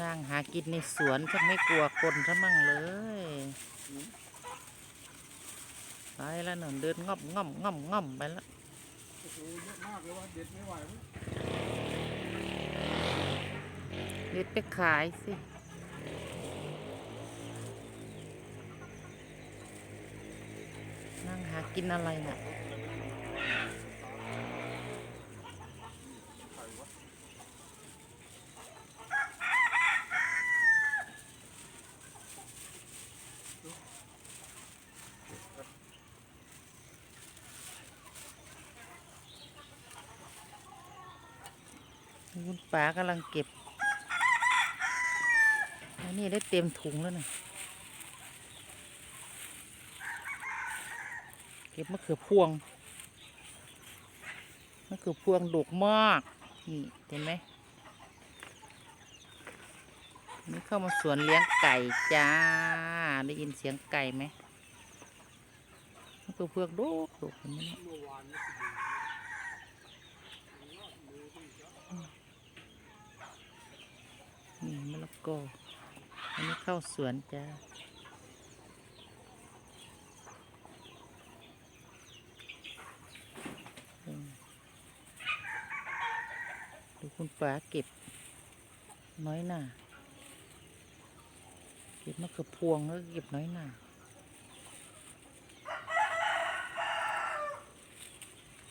นั่งหากินในสวนจะไม่กลัวคนซะมั่งเลยไปแล้วหนอนเดินง่อมง่อมง่อมง่อมไปแล้วเด็ดไปขายสินั่งหากินอะไรน่ะ คุณป๋ากำลังเก็บอันนี้ได้เต็มถุงแล้วนะเก็บมะเขือพวงมะเขือพวงดกมาก นี่เห็นไหมนี่เข้ามาสวนเลี้ยงไก่จ้า ได้ยินเสียงไก่ไหมมะเขือพวงดกดกเห็นไหมเนี่ย เมื่อวานนี้ นี่มะละกออันนี้เข้าสวนจ้าดูคุณป๋าเก็บ น้อยหน่าเก็บมะเขือพวงแล้วเก็บน้อยหน่า